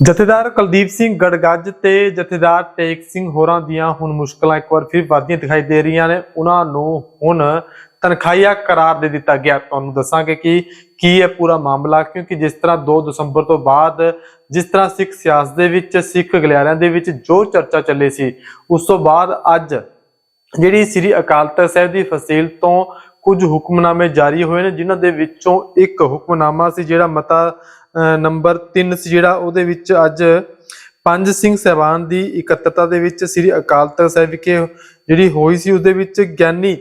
ਜਥੇਦਾਰ ਕੁਲਦੀਪ ਸਿੰਘ ਗੜਗੱਜ ਤੇ ਜਥੇਦਾਰ ਟੇਕ ਸਿੰਘ ਹੋਰਾਂ ਦੀਆਂ ਹੁਣ ਮੁਸ਼ਕਲਾਂ ਇੱਕ ਵਾਰ ਫਿਰ ਵਧਦੀਆਂ ਦਿਖਾਈ ਦੇ ਰਹੀਆਂ ਨੇ। ਉਹਨਾਂ ਨੂੰ ਹੁਣ ਤਨਖਾਹੀਆ ਕਰਾਰ ਦੇ ਦਿੱਤਾ ਗਿਆ। ਤੁਹਾਨੂੰ ਦੱਸਾਂਗੇ ਕਿ ਕੀ ਹੈ ਪੂਰਾ ਮਾਮਲਾ, ਕਿਉਂਕਿ ਜਿਸ ਤਰ੍ਹਾਂ 2 ਦਸੰਬਰ ਤੋਂ ਬਾਅਦ ਜਿਸ ਤਰ੍ਹਾਂ ਸਿੱਖ ਸਿਆਸਤ ਦੇ ਵਿੱਚ, ਸਿੱਖ ਗਲਿਆਰਿਆਂ ਦੇ ਵਿੱਚ ਜੋ ਚਰਚਾ ਚੱਲੀ ਸੀ, ਉਸ ਤੋਂ ਬਾਅਦ ਅੱਜ ਜਿਹੜੀ ਸ੍ਰੀ ਅਕਾਲ ਤਖਤ ਸਾਹਿਬ ਦੀ ਫਸੀਲ ਤੋਂ ਕੁਝ ਹੁਕਮਨਾਮੇ ਜਾਰੀ ਹੋਏ ਨੇ, ਜਿਨ੍ਹਾਂ ਦੇ ਵਿੱਚੋਂ ਇੱਕ ਹੁਕਮਨਾਮਾ ਸੀ ਜਿਹੜਾ ਮਤਾ ਨੰਬਰ 3 ਸੀ ਜਿਹੜਾ, ਉਹਦੇ ਵਿੱਚ ਅੱਜ ਪੰਜ ਸਿੰਘ ਸਹਿਬਾਨ ਦੀ ਇਕੱਤਰਤਾ ਦੇ ਵਿੱਚ ਸ੍ਰੀ ਅਕਾਲ ਤਖਤ ਸਾਹਿਬ ਵਿਖੇ ਜਿਹੜੀ ਹੋਈ ਸੀ, ਉਹਦੇ ਵਿੱਚ ਗਿਆਨੀ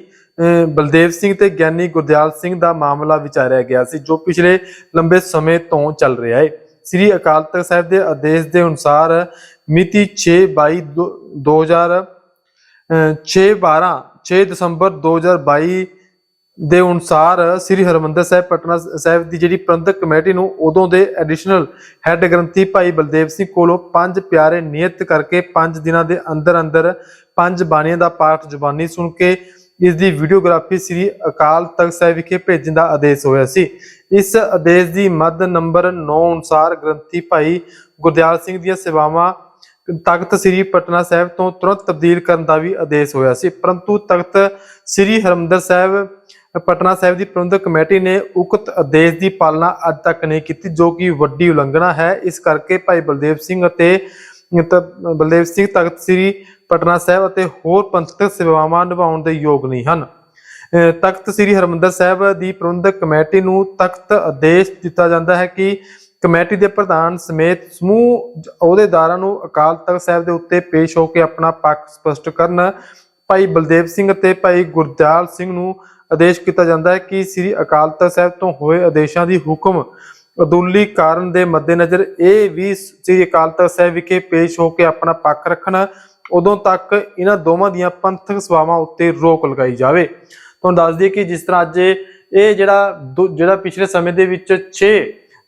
ਬਲਦੇਵ ਸਿੰਘ ਤੇ ਗਿਆਨੀ ਗੁਰਦਿਆਲ ਸਿੰਘ ਦਾ ਮਾਮਲਾ ਵਿਚਾਰਿਆ ਗਿਆ ਸੀ, ਜੋ ਪਿਛਲੇ ਲੰਬੇ ਸਮੇਂ ਤੋਂ ਚੱਲ ਰਿਹਾ ਹੈ ਸ੍ਰੀ ਅਕਾਲ ਤਖਤ ਸਾਹਿਬ ਦੇ ਆਦੇਸ਼ ਦੇ ਅਨੁਸਾਰ ਮਿਤੀ 6 22 2000 6 12 6 ਦਸੰਬਰ 2022 ਦੇ ਅਨੁਸਾਰ ਸ੍ਰੀ ਹਰਮੰਦਰ ਸਾਹਿਬ ਪਟਨਾ ਸਾਹਿਬ ਦੀ ਜਿਹੜੀ ਪ੍ਰਬੰਧਕ ਕਮੇਟੀ ਨੂੰ ਉਦੋਂ ਦੇ ਐਡੀਸ਼ਨਲ ਹੈੱਡ ਗ੍ਰੰਥੀ ਭਾਈ ਬਲਦੇਵ ਸਿੰਘ ਕੋਲੋਂ ਪੰਜ ਪਿਆਰੇ ਨਿਯਤ ਕਰਕੇ ਪੰਜ ਦਿਨਾਂ ਦੇ ਅੰਦਰ ਅੰਦਰ ਪੰਜ ਬਾਣੀਆਂ ਦਾ ਪਾਠ ਜ਼ੁਬਾਨੀ ਸੁਣ ਕੇ ਇਸ ਦੀ ਵੀਡੀਓਗ੍ਰਾਫੀ ਸ੍ਰੀ ਅਕਾਲ ਤਖਤ ਸਾਹਿਬ ਵਿਖੇ ਭੇਜਣ ਦਾ ਆਦੇਸ਼ ਹੋਇਆ ਸੀ। ਇਸ ਆਦੇਸ਼ ਦੀ ਮੱਦ ਨੰਬਰ 9 ਅਨੁਸਾਰ ਗ੍ਰੰਥੀ ਭਾਈ ਗੁਰਦਿਆਲ ਸਿੰਘ ਦੀਆਂ ਸੇਵਾਵਾਂ ਤਖਤ ਸ੍ਰੀ ਪਟਨਾ ਸਾਹਿਬ ਤੋਂ ਤੁਰੰਤ ਤਬਦੀਲ ਕਰਨ ਦਾ ਵੀ ਆਦੇਸ਼ ਹੋਇਆ ਸੀ। ਪਰੰਤੂ ਤਖਤ ਸ੍ਰੀ ਹਰਮੰਦਰ ਸਾਹਿਬ ਪਟਨਾ ਸਾਹਿਬ ਦੀ ਪ੍ਰਬੰਧਕ ਕਮੇਟੀ ਨੇ ਉਕਤ ਆਦੇਸ਼ ਦੀ ਪਾਲਣਾ ਅੱਜ ਤੱਕ ਨਹੀਂ ਕੀਤੀ, ਜੋ ਕਿ ਵੱਡੀ ਉਲੰਘਣਾ ਹੈ। ਇਸ ਕਰਕੇ ਭਾਈ ਬਲਦੇਵ ਸਿੰਘ ਅਤੇ ਬਲਦੇਵ ਸਿੰਘ ਤਖਤ ਸ੍ਰੀ ਪਟਨਾ ਸਾਹਿਬ ਅਤੇ ਹੋਰ ਪੰਥਕ ਸੇਵਾਵਾਂ ਨਿਭਾਉਣ ਦੇ ਯੋਗ ਨਹੀਂ ਹਨ। ਤਖਤ ਸ੍ਰੀ ਹਰਮੰਦਰ ਸਾਹਿਬ ਦੀ ਪ੍ਰਬੰਧਕ ਕਮੇਟੀ ਨੂੰ ਤਖਤ ਆਦੇਸ਼ ਦਿੱਤਾ ਜਾਂਦਾ ਹੈ ਕਿ ਕਮੇਟੀ ਦੇ ਪ੍ਰਧਾਨ ਸਮੇਤ ਸਮੂਹ ਅਹੁਦੇਦਾਰਾਂ ਨੂੰ ਅਕਾਲ ਤਖਤ ਸਾਹਿਬ ਦੇ ਉੱਤੇ ਪੇਸ਼ ਹੋ ਕੇ ਆਪਣਾ ਪੱਖ ਸਪਸ਼ਟ ਕਰਨ, ਭਾਈ ਬਲਦੇਵ ਸਿੰਘ ਅਤੇ ਭਾਈ ਗੁਰਦਿਆਲ ਸਿੰਘ ਨੂੰ ਆਦੇਸ਼ ਕੀਤਾ ਜਾਂਦਾ ਹੈ ਕਿ ਸ੍ਰੀ ਅਕਾਲ ਤਖਤ ਸਾਹਿਬ ਤੋਂ ਹੋਏ ਆਦੇਸ਼ਾਂ ਦੀ ਹੁਕਮ ਅਦੁੱਲੀ ਕਾਰਨ ਦੇ ਮੱਦੇਨਜ਼ਰ ਇਹ ਵੀ ਸ੍ਰੀ ਅਕਾਲ ਤਖਤ ਸਾਹਿਬ ਵਿਖੇ ਪੇਸ਼ ਹੋ ਕੇ ਆਪਣਾ ਪੱਖ ਰੱਖਣ ਉਦੋਂ ਤੱਕ ਇਹਨਾਂ ਦੋਵਾਂ ਦੀਆਂ ਪੰਥਕ ਸਭਾਵਾਂ ਉੱਤੇ ਰੋਕ ਲਗਾਈ ਜਾਵੇ। ਤੁਹਾਨੂੰ ਦੱਸ ਦਈਏ ਕਿ ਜਿਸ ਤਰ੍ਹਾਂ ਅੱਜ ਇਹ ਜਿਹੜਾ ਦੋ- ਜਿਹੜਾ ਪਿਛਲੇ ਸਮੇਂ ਦੇ ਵਿੱਚ 6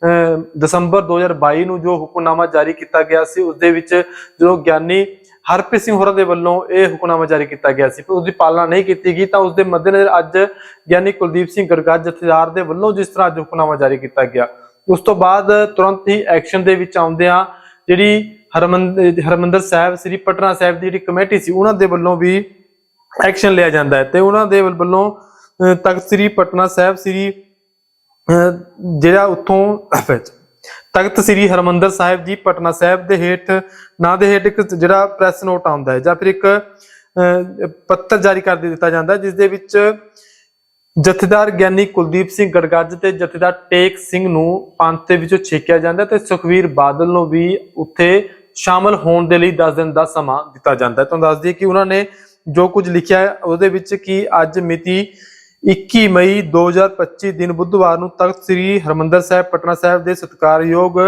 ਅਹ, ਦਸੰਬਰ 2022 ਨੂੰ ਜੋ ਹੁਕਮਨਾਮਾ ਜਾਰੀ ਕੀਤਾ ਗਿਆ ਸੀ ਉਸ ਦੇ ਵਿੱਚ ਜਦੋਂ ਗਿਆਨੀ ਹਰਪ੍ਰੀਤ ਸਿੰਘ ਹੋਰਾਂ ਦੇ ਵੱਲੋਂ ਇਹ ਹੁਕਮਨਾਮਾ ਜਾਰੀ ਕੀਤਾ ਗਿਆ ਸੀ। ਪਰ ਉਸ ਦੀ ਪਾਲਣਾ ਨਹੀਂ ਕੀਤੀ ਗਈ ਤਾਂ ਉਸ ਦੇ ਮੱਦੇਨਜ਼ਰ ਅੱਜ ਗਿਆਨੀ ਕੁਲਦੀਪ ਸਿੰਘ ਗੜਗੱਜ ਜਥੇਦਾਰ ਦੇ ਵੱਲੋਂ ਜਿਸ ਤਰ੍ਹਾਂ ਅੱਜ ਹੁਕਮਨਾਮਾ ਜਾਰੀ ਕੀਤਾ ਗਿਆ। ਉਸ ਤੋਂ ਬਾਅਦ ਤੁਰੰਤ ਹੀ ਐਕਸ਼ਨ ਦੇ ਵਿੱਚ ਆਉਂਦਿਆਂ ਜਿਹੜੀ ਹਰਮੰਦਰ ਹਰਮੰਦਰ ਸਾਹਿਬ ਸ੍ਰੀ ਪਟਨਾ ਸਾਹਿਬ ਦੀ ਜਿਹੜੀ ਕਮੇਟੀ ਸੀ ਉਹਨਾਂ ਦੇ ਵੱਲੋਂ ਵੀ ਐਕਸ਼ਨ ਲਿਆ ਜਾਂਦਾ ਹੈ ਤੇ ਉਹਨਾਂ ਦੇ ਵੱਲੋਂ ਤਖਤ ਸ੍ਰੀ ਪਟਨਾ ਸਾਹਿਬ ਸ੍ਰੀ ਅਹ, ਜਿਹੜਾ ਉੱਥੋਂ ਤਖਤ ਸ੍ਰੀ ਹਰਮੰਦਰ ਸਾਹਿਬ ਜੀ ਪਟਨਾ ਸਾਹਿਬ ਦੇ ਹੇਠ, ਨਾਂ ਦੇ ਹੇਠ ਇੱਕ ਜਿਹੜਾ ਪ੍ਰੈਸ ਨੋਟ ਆਉਂਦਾ ਹੈ, ਜਾਂ ਫਿਰ ਇੱਕ ਪੱਤਰ ਜਾਰੀ ਕਰ ਦਿੱਤਾ ਜਾਂਦਾ ਜਿਸ ਦੇ ਵਿੱਚ ਜਥੇਦਾਰ ਗਿਆਨੀ ਕੁਲਦੀਪ ਸਿੰਘ ਗੜਗੱਜ ਤੇ ਜਥੇਦਾਰ ਟੇਕ ਸਿੰਘ ਨੂੰ ਪੰਥ ਦੇ ਵਿੱਚੋਂ ਛੇਕਿਆ ਜਾਂਦਾ ਤੇ ਸੁਖਵੀਰ ਬਾਦਲ ਨੂੰ ਵੀ ਉੱਥੇ ਸ਼ਾਮਲ ਹੋਣ ਦੇ ਲਈ 10 ਦਿਨ ਦਾ ਸਮਾਂ ਦਿੱਤਾ ਜਾਂਦਾ ਹੈ। ਤੁਹਾਨੂੰ ਦੱਸ ਦਈਏ ਕਿ ਉਹਨਾਂ ਨੇ ਜੋ ਕੁਝ ਲਿਖਿਆ ਹੈ, ਉਹਦੇ ਵਿੱਚ ਕਿ ਅੱਜ ਮਿਤੀ 21 ਮਈ 2025 ਦਿਨ ਬੁੱਧਵਾਰ ਨੂੰ ਤਖਤ ਸ੍ਰੀ ਹਰਮੰਦਰ ਸਾਹਿਬ, ਪਟਨਾ ਸਾਹਿਬ ਦੇ ਸਤਿਕਾਰਯੋਗ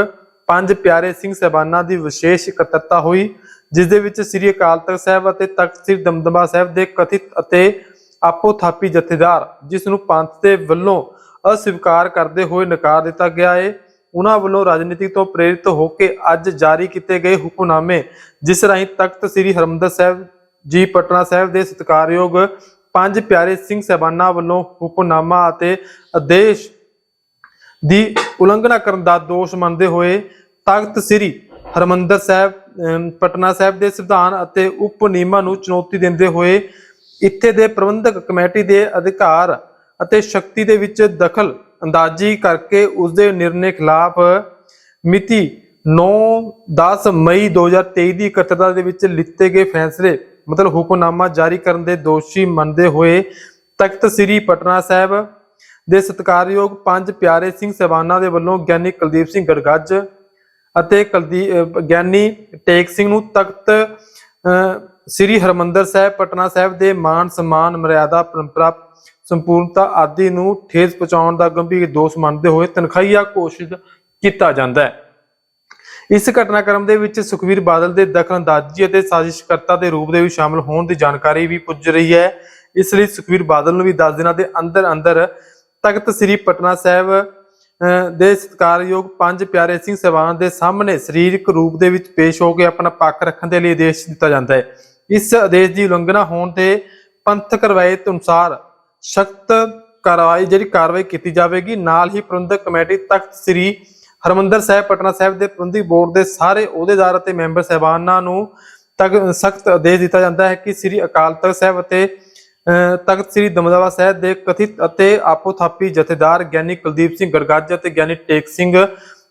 ਪੰਜ ਪਿਆਰੇ ਸਿੰਘ ਸਹਿਬਾਨਾਂ ਦੀ ਵਿਸ਼ੇਸ਼ ਇਕੱਤਰਤਾ ਹੋਈ, ਜਿਸ ਦੇ ਵਿੱਚ ਸ੍ਰੀ ਅਕਾਲ ਤਖਤ ਸਾਹਿਬ ਅਤੇ ਤਖਤ ਸ੍ਰੀ ਦਮਦਮਾ ਸਾਹਿਬ ਦੇ ਕਥਿਤ ਅਤੇ ਆਪੋਥਾਪੀ ਜਥੇਦਾਰ, ਜਿਸ ਨੂੰ ਪੰਥ ਦੇ ਵੱਲੋਂ ਅਸਵੀਕਾਰ ਕਰਦੇ ਹੋਏ ਨਕਾਰ ਦਿੱਤਾ ਗਿਆ ਹੈ ਉਹਨਾਂ ਵੱਲੋਂ ਰਾਜਨੀਤੀ ਤੋਂ ਪ੍ਰੇਰਿਤ ਹੋ ਕੇ ਅੱਜ ਜਾਰੀ ਕੀਤੇ ਗਏ ਹੁਕਮਨਾਮੇ, ਜਿਸ ਰਾਹੀਂ ਤਖਤ ਸ੍ਰੀ ਹਰਮੰਦਰ ਸਾਹਿਬ ਜੀ, ਪਟਨਾ ਸਾਹਿਬ ਦੇ ਸਤਿਕਾਰਯੋਗ ਪੰਜ ਪਿਆਰੇ ਸਿੰਘ ਸਹਿਬਾਨਾਂ ਵੱਲੋਂ ਹੁਕਮਨਾਮਾ ਅਤੇ ਆਦੇਸ਼ ਦੀ ਉਲੰਘਣਾ ਕਰਨ ਦਾ ਦੋਸ਼ ਮੰਨਦੇ ਹੋਏ ਤਖਤ ਸ੍ਰੀ ਹਰਮੰਦਰ ਸਾਹਿਬ ਪਟਨਾ ਸਾਹਿਬ ਦੇ ਸੰਵਿਧਾਨ ਅਤੇ ਉਪ ਨਿਯਮਾਂ ਨੂੰ ਚੁਣੌਤੀ ਦਿੰਦੇ ਹੋਏ ਇੱਥੇ ਦੇ ਪ੍ਰਬੰਧਕ ਕਮੇਟੀ ਦੇ ਅਧਿਕਾਰ ਅਤੇ ਸ਼ਕਤੀ ਦੇ ਵਿੱਚ ਦਖਲ ਅੰਦਾਜ਼ੀ ਕਰਕੇ ਉਸ ਦੇ ਨਿਰਣੇ ਖਿਲਾਫ ਮਿਤੀ 9-10 ਮਈ 2023 ਦੀ ਇਕੱਤਰਤਾ ਦੇ ਵਿੱਚ ਲਿੱਤੇ ਗਏ ਫੈਸਲੇ ਮਤਲਬ ਹੁਕਮਨਾਮਾ ਜਾਰੀ ਕਰਨ ਦੇ ਦੋਸ਼ੀ ਮੰਨਦੇ ਹੋਏ ਤਖਤ ਸ੍ਰੀ ਪਟਨਾ ਸਾਹਿਬ ਦੇ ਸਤਿਕਾਰਯੋਗ ਪੰਜ ਪਿਆਰੇ ਸਿੰਘ ਸਹਿਬਾਨਾਂ ਦੇ ਵੱਲੋਂ ਗਿਆਨੀ ਕੁਲਦੀਪ ਸਿੰਘ ਗੜਗੱਜ ਅਤੇ ਕੁਲਦੀ ਗਿਆਨੀ ਟੇਕ ਸਿੰਘ ਨੂੰ ਤਖਤ ਸ੍ਰੀ ਹਰਮੰਦਰ ਸਾਹਿਬ, ਪਟਨਾ ਸਾਹਿਬ ਦੇ ਮਾਨ ਸਨਮਾਨ, ਮਰਿਆਦਾ, ਪਰੰਪਰਾ, ਸੰਪੂਰਨਤਾ ਆਦਿ ਨੂੰ ਠੇਸ ਪਹੁੰਚਾਉਣ ਦਾ ਗੰਭੀਰ ਦੋਸ਼ ਮੰਨਦੇ ਹੋਏ ਤਨਖਾਹੀਆ ਘੋਸ਼ਿਤ ਕੀਤਾ ਜਾਂਦਾ ਹੈ। ਇਸ ਘਟਨਾਕ੍ਰਮ ਦੇ ਵਿੱਚ ਸੁਖਵੀਰ ਬਾਦਲ ਦੇ ਦਖਲਅੰਦਾਜ਼ੀ ਅਤੇ ਸਾਜ਼ਿਸ਼ਕਰਤਾ ਦੇ ਰੂਪ ਦੇ ਵੀ ਸ਼ਾਮਲ ਹੋਣ ਦੀ ਜਾਣਕਾਰੀ ਵੀ ਪੁੱਜ ਰਹੀ ਹੈ। ਇਸ ਲਈ ਸੁਖਵੀਰ ਬਾਦਲ ਨੂੰ ਵੀ 10 ਦਿਨਾਂ ਦੇ ਅੰਦਰ ਅੰਦਰ ਤਖਤ ਸ੍ਰੀ ਪਟਨਾ ਸਾਹਿਬ ਦੇ ਸਤਿਕਾਰਯੋਗ ਪੰਜ ਪਿਆਰੇ ਸਿੰਘ ਸਹਿਬਾਨ ਦੇ ਸਾਹਮਣੇ ਸਰੀਰਕ ਰੂਪ ਦੇ ਵਿੱਚ ਪੇਸ਼ ਹੋ ਕੇ ਆਪਣਾ ਪੱਖ ਰੱਖਣ ਦੇ ਲਈ ਆਦੇਸ਼ ਦਿੱਤਾ ਜਾਂਦਾ ਹੈ। ਇਸ ਆਦੇਸ਼ ਦੀ ਉਲੰਘਣਾ ਹੋਣ ਤੇ ਪੰਥਕ ਰਵਾਇਤ ਅਨੁਸਾਰ ਸਖਤ ਕਾਰਵਾਈ ਜਿਹੜੀ ਕਾਰਵਾਈ ਕੀਤੀ ਜਾਵੇਗੀ, ਨਾਲ ਹੀ ਪ੍ਰਬੰਧਕ ਕਮੇਟੀ ਤਖਤ ਸ੍ਰੀ ਹਰਮੰਦਰ ਸਾਹਿਬ ਪਟਨਾ ਸਾਹਿਬ ਦੇ ਪ੍ਰਬੰਧਕੀ ਬੋਰਡ ਦੇ ਸਾਰੇ ਅਹੁਦੇਦਾਰ ਅਤੇ ਮੈਂਬਰ ਸਹਿਬਾਨਾਂ ਨੂੰ ਤੱਕ ਸਖਤ ਆਦੇਸ਼ ਦਿੱਤਾ ਜਾਂਦਾ ਹੈ ਕਿ ਸ੍ਰੀ ਅਕਾਲ ਤਖਤ ਸਾਹਿਬ ਅਤੇ ਅਹ, ਤਖਤ ਸ੍ਰੀ ਦਮਦਮਾ ਸਾਹਿਬ ਦੇ ਕਥਿਤ ਅਤੇ ਆਪੋਥਾਪੀ ਜਥੇਦਾਰ ਗਿਆਨੀ ਕੁਲਦੀਪ ਸਿੰਘ ਗੜਗੱਜ ਅਤੇ ਗਿਆਨੀ ਟੇਕ ਸਿੰਘ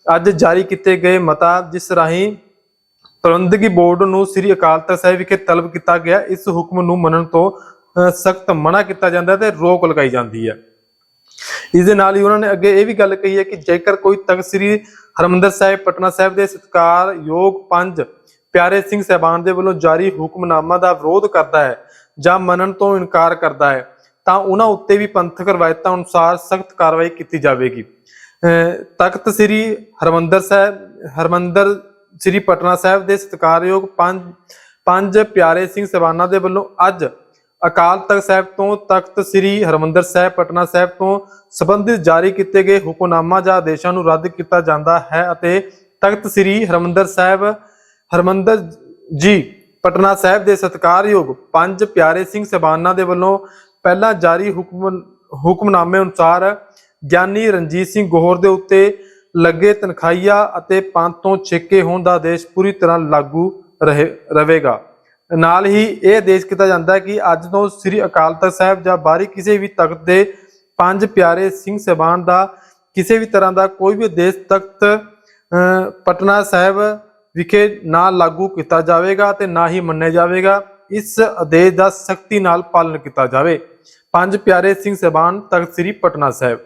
ਅੱਜ ਜਾਰੀ ਕੀਤੇ ਗਏ ਮਤਾ ਜਿਸ ਰਾਹੀਂ ਪ੍ਰਬੰਧਕੀ ਬੋਰਡ ਨੂੰ ਸ੍ਰੀ ਅਕਾਲ ਤਖਤ ਸਾਹਿਬ ਵਿਖੇ ਤਲਬ ਕੀਤਾ ਗਿਆ। ਇਸ ਹੁਕਮ ਨੂੰ ਮੰਨਣ ਤੋਂ ਸਖਤ ਮਨਾ ਕੀਤਾ ਜਾਂਦਾ ਹੈ ਤੇ ਰੋਕ ਲਗਾਈ ਜਾਂਦੀ ਹੈ। ਇਸ ਦੇ ਨਾਲ ਹੀ ਉਹਨਾਂ ਨੇ ਅੱਗੇ ਇਹ ਵੀ ਗੱਲ ਕਹੀ ਹੈ ਕਿ ਜੇਕਰ ਕੋਈ ਤਖਤ ਸ੍ਰੀ ਹਰਮੰਦਰ ਸਾਹਿਬ, ਪਟਨਾ ਸਾਹਿਬ ਦੇ ਸਤਿਕਾਰਯੋਗ ਪੰਜ ਪਿਆਰੇ ਸਿੰਘ ਸਹਿਬਾਨ ਦੇ ਵੱਲੋਂ ਜਾਰੀ ਹੁਕਮਨਾਮਾ ਦਾ ਵਿਰੋਧ ਕਰਦਾ ਹੈ ਜਾਂ ਮੰਨਣ ਤੋਂ ਇਨਕਾਰ ਕਰਦਾ ਹੈ, ਤਾਂ ਉਹਨਾਂ ਉੱਤੇ ਵੀ ਪੰਥਕ ਰਵਾਇਤਾਂ ਅਨੁਸਾਰ ਸਖਤ ਕਾਰਵਾਈ ਕੀਤੀ ਜਾਵੇਗੀ। ਅਹ ਤਖਤ ਸ੍ਰੀ ਹਰਮੰਦਰ ਸਾਹਿਬ, ਹਰਮੰਦਰ ਸ੍ਰੀ ਪਟਨਾ ਸਾਹਿਬ ਦੇ ਸਤਿਕਾਰਯੋਗ ਪੰਜ ਪੰਜ ਪਿਆਰੇ ਸਿੰਘ ਸਹਿਬਾਨਾਂ ਦੇ ਵੱਲੋਂ ਅੱਜ ਅਕਾਲ ਤਖਤ ਸਾਹਿਬ ਤੋਂ, ਤਖਤ ਸ੍ਰੀ ਹਰਮੰਦਰ ਸਾਹਿਬ, ਪਟਨਾ ਸਾਹਿਬ ਤੋਂ ਸੰਬੰਧਿਤ ਜਾਰੀ ਕੀਤੇ ਗਏ ਹੁਕਮਨਾਮਾ ਜਾਂ ਆਦੇਸ਼ਾਂ ਨੂੰ ਰੱਦ ਕੀਤਾ ਜਾਂਦਾ ਹੈ ਅਤੇ ਤਖਤ ਸ੍ਰੀ ਹਰਮੰਦਰ ਸਾਹਿਬ, ਹਰਮੰਦਰ ਜੀ, ਪਟਨਾ ਸਾਹਿਬ ਦੇ ਸਤਿਕਾਰਯੋਗ ਪੰਜ ਪਿਆਰੇ ਸਿੰਘ ਸਹਿਬਾਨਾਂ ਦੇ ਵੱਲੋਂ ਪਹਿਲਾਂ ਜਾਰੀ ਹੁਕਮ, ਹੁਕਮਨਾਮੇ ਅਨੁਸਾਰ ਗਿਆਨੀ ਰਣਜੀਤ ਸਿੰਘ ਗੋਹਰ ਦੇ ਉੱਤੇ ਲੱਗੇ ਤਨਖਾਹੀਆ ਅਤੇ ਪੰਜ ਤੋਂ ਛੇਕੇ ਹੋਣ ਦਾ ਆਦੇਸ਼ ਪੂਰੀ ਤਰ੍ਹਾਂ ਲਾਗੂ ਰਹੇ, ਰਹੇਗਾ। ਨਾਲ ਹੀ ਇਹ ਆਦੇਸ਼ ਕੀਤਾ ਜਾਂਦਾ ਹੈ ਕਿ ਅੱਜ ਤੋਂ ਸ੍ਰੀ ਅਕਾਲ ਤਖਤ ਸਾਹਿਬ ਜਾਂ ਬਾਹਰੀ ਕਿਸੇ ਵੀ ਤਖਤ ਦੇ ਪੰਜ ਪਿਆਰੇ ਸਿੰਘ ਸਹਿਬਾਨ ਦਾ ਕਿਸੇ ਵੀ ਤਰ੍ਹਾਂ ਦਾ ਕੋਈ ਵੀ ਆਦੇਸ਼ ਤਖਤ ਪਟਨਾ ਸਾਹਿਬ ਵਿਖੇ ਨਾ ਲਾਗੂ ਕੀਤਾ ਜਾਵੇਗਾ ਤੇ ਨਾ ਹੀ ਮੰਨਿਆ ਜਾਵੇਗਾ। ਇਸ ਆਦੇਸ਼ ਦਾ ਸਖਤੀ ਨਾਲ ਪਾਲਣ ਕੀਤਾ ਜਾਵੇ। ਪੰਜ ਪਿਆਰੇ ਸਿੰਘ ਸਹਿਬਾਨ ਤਖਤ ਸ੍ਰੀ ਪਟਨਾ ਸਾਹਿਬ।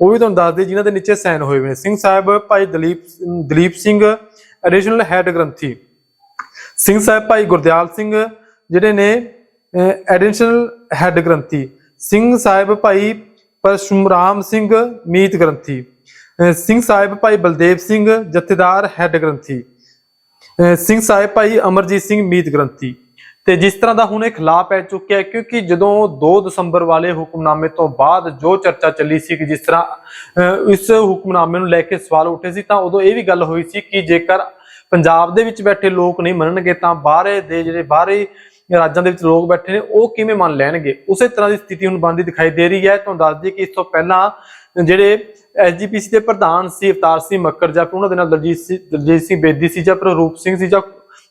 ਉਹ ਵੀ ਤੁਹਾਨੂੰ ਦੱਸ ਦੇ ਜਿਨ੍ਹਾਂ ਦੇ ਨੀਚੇ ਸਾਈਨ ਹੋਏ ਹੋਏ ਨੇ। Singh Sahib, Bhai Dalip Dalip Singh additional head granthi. Singh Sahib ਭਾਈ ਗੁਰਦਿਆਲ ਸਿੰਘ, ਜਿਹੜੇ ਨੇ ਐਡੀਸ਼ਨਲ ਹੈੱਡ ਗ੍ਰੰਥੀ। ਸਿੰਘ ਸਾਹਿਬ ਭਾਈ ਪਰਸ਼ੁਰਾਮ ਸਿੰਘ, ਮੀਤ ਗ੍ਰੰਥੀ। ਸਿੰਘ ਸਾਹਿਬ ਭਾਈ ਬਲਦੇਵ ਸਿੰਘ, ਜਥੇਦਾਰ ਹੈੱਡ ਗ੍ਰੰਥੀ। ਸਿੰਘ ਸਾਹਿਬ ਭਾਈ ਅਮਰਜੀਤ ਸਿੰਘ, ਮੀਤ ਗ੍ਰੰਥੀ। ਤੇ ਜਿਸ ਤਰ੍ਹਾਂ ਦਾ ਹੁਣ ਇਹ ਖਿਲਾਫ ਪੈ ਚੁੱਕਿਆ ਕਿਉਂਕਿ ਜਦੋਂ 2 ਦਸੰਬਰ ਵਾਲੇ ਹੁਕਮਨਾਮੇ ਤੋਂ ਬਾਅਦ ਜੋ ਚਰਚਾ ਚੱਲੀ ਸੀ ਕਿ ਜਿਸ ਤਰ੍ਹਾਂ ਇਸ ਹੁਕਮਨਾਮੇ ਨੂੰ ਲੈ ਕੇ ਸਵਾਲ ਉੱਠੇ ਸੀ, ਤਾਂ ਉਦੋਂ ਇਹ ਵੀ ਗੱਲ ਹੋਈ ਸੀ ਕਿ ਜੇਕਰ ਪੰਜਾਬ ਦੇ ਵਿੱਚ ਬੈਠੇ ਲੋਕ ਨਹੀਂ ਮੰਨਣਗੇ, ਤਾਂ ਬਾਹਰੇ ਦੇ ਜਿਹੜੇ ਬਾਹਰੀ ਰਾਜਾਂ ਦੇ ਵਿੱਚ ਲੋਕ ਬੈਠੇ ਨੇ, ਉਹ ਕਿਵੇਂ ਮੰਨ ਲੈਣਗੇ? ਉਸੇ ਤਰ੍ਹਾਂ ਦੀ ਸਥਿਤੀ ਹੁਣ ਬਣਦੀ ਦਿਖਾਈ ਦੇ ਰਹੀ ਹੈ। ਤੁਹਾਨੂੰ ਦੱਸ ਦਈਏ ਕਿ ਇਸ ਤੋਂ ਪਹਿਲਾਂ ਜਿਹੜੇ ਐਸਜੀਪੀਸੀ ਦੇ ਪ੍ਰਧਾਨ ਸੀ, ਅਵਤਾਰ ਸਿੰਘ ਮੱਕੜ, ਜਾਂ ਫਿਰ ਉਹਨਾਂ ਦੇ ਨਾਲ ਦਲਜੀਤ ਸਿੰਘ ਦਲਜੀਤ ਸਿੰਘ ਬੇਦੀ ਸੀ, ਜਾਂ ਪ੍ਰਰੂਪ ਸਿੰਘ ਸੀ, ਜਾਂ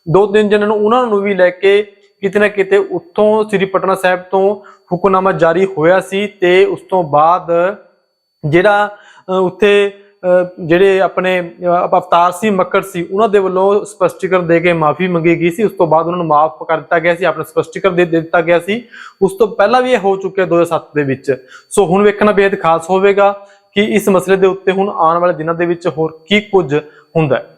ਦੋ ਤਿੰਨ ਜਣਾਂ ਨੂੰ ਉਹਨਾਂ ਨੂੰ ਵੀ ਲੈ ਕੇ ਕਿਤੇ ਨਾ ਕਿਤੇ ਉੱਥੋਂ ਸ੍ਰੀ ਪਟਨਾ ਸਾਹਿਬ ਤੋਂ ਹੁਕਮਨਾਮਾ ਜਾਰੀ ਹੋਇਆ ਸੀ ਤੇ ਉਸ ਤੋਂ ਬਾਅਦ ਜਿਹੜਾ ਉੱਥੇ ਜਿਹੜੇ ਆਪਣੇ ਅਵਤਾਰ ਸਿੰਘ ਮੱਕੜ ਸੀ, ਉਹਨਾਂ ਦੇ ਵੱਲੋਂ ਸਪਸ਼ਟੀਕਰਨ ਦੇ ਕੇ ਮਾਫੀ ਮੰਗੀ ਗਈ ਸੀ। ਉਸ ਤੋਂ ਬਾਅਦ ਉਹਨਾਂ ਨੂੰ ਮਾਫ ਕਰ ਦਿੱਤਾ ਗਿਆ ਸੀ, ਆਪਣਾ ਸਪਸ਼ਟੀਕਰਨ ਦੇ ਦੇ ਦਿੱਤਾ ਗਿਆ ਸੀ। ਉਸ ਤੋਂ ਪਹਿਲਾਂ ਵੀ ਇਹ ਹੋ ਚੁੱਕਿਆ 2007 ਦੇ ਵਿੱਚ। ਸੋ ਹੁਣ ਵੇਖਣਾ ਬੇहद ਖਾਸ ਹੋਵੇਗਾ ਕਿ ਇਸ ਮਸਲੇ ਦੇ ਉੱਤੇ ਹੁਣ ਆਉਣ ਵਾਲੇ ਦਿਨਾਂ ਦੇ ਵਿੱਚ ਹੋਰ ਕੀ ਕੁਝ ਹੁੰਦਾ ਹੈ।